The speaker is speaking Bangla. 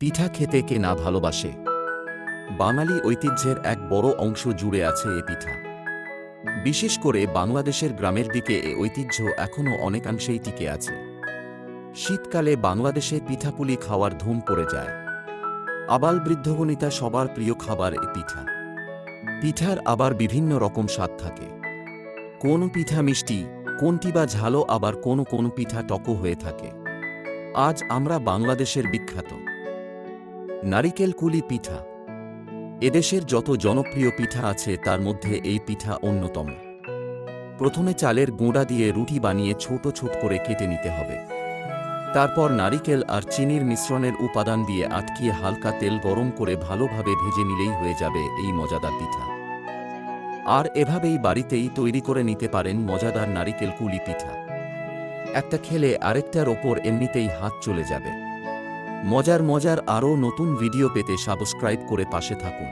পিঠা খেতে কে না ভালোবাসে। বাঙালি ঐতিহ্যের এক বড় অংশ জুড়ে আছে এ পিঠা। বিশেষ করে বাংলাদেশের গ্রামের দিকে এ ঐতিহ্য এখনও অনেকাংশেই টিকে আছে। শীতকালে বাংলাদেশে পিঠাপুলি খাওয়ার ধুম পড়ে যায়। আবাল বৃদ্ধবনিতা সবার প্রিয় খাবার এ পিঠা। পিঠার আবার বিভিন্ন রকম স্বাদ থাকে। কোন পিঠা মিষ্টি, কোনটি বা ঝালো আবার কোন কোন পিঠা টকো হয়ে থাকে। আজ আমরা বাংলাদেশের বিখ্যাত। নারিকেল কুলি পিঠা। এদেশের যত জনপ্রিয় পিঠা আছে, তার মধ্যে এই পিঠা অন্যতম। প্রথমে চালের গুঁড়া দিয়ে রুটি বানিয়ে ছোট ছোট করে কেটে নিতে হবে। তারপর নারিকেল আর চিনির মিশ্রণের উপাদান দিয়ে আটকিয়ে হালকা তেল গরম করে ভালোভাবে ভেজে নিলেই হয়ে যাবে এই মজাদার পিঠা। আর এভাবেই বাড়িতেই তৈরি করে নিতে পারেন মজাদার নারিকেল কুলি পিঠা। একটা খেলে আরেকটার ওপর এমনিতেই হাত চলে যাবে। মজার মজার আরও নতুন ভিডিও পেতে সাবস্ক্রাইব করে পাশে থাকুন।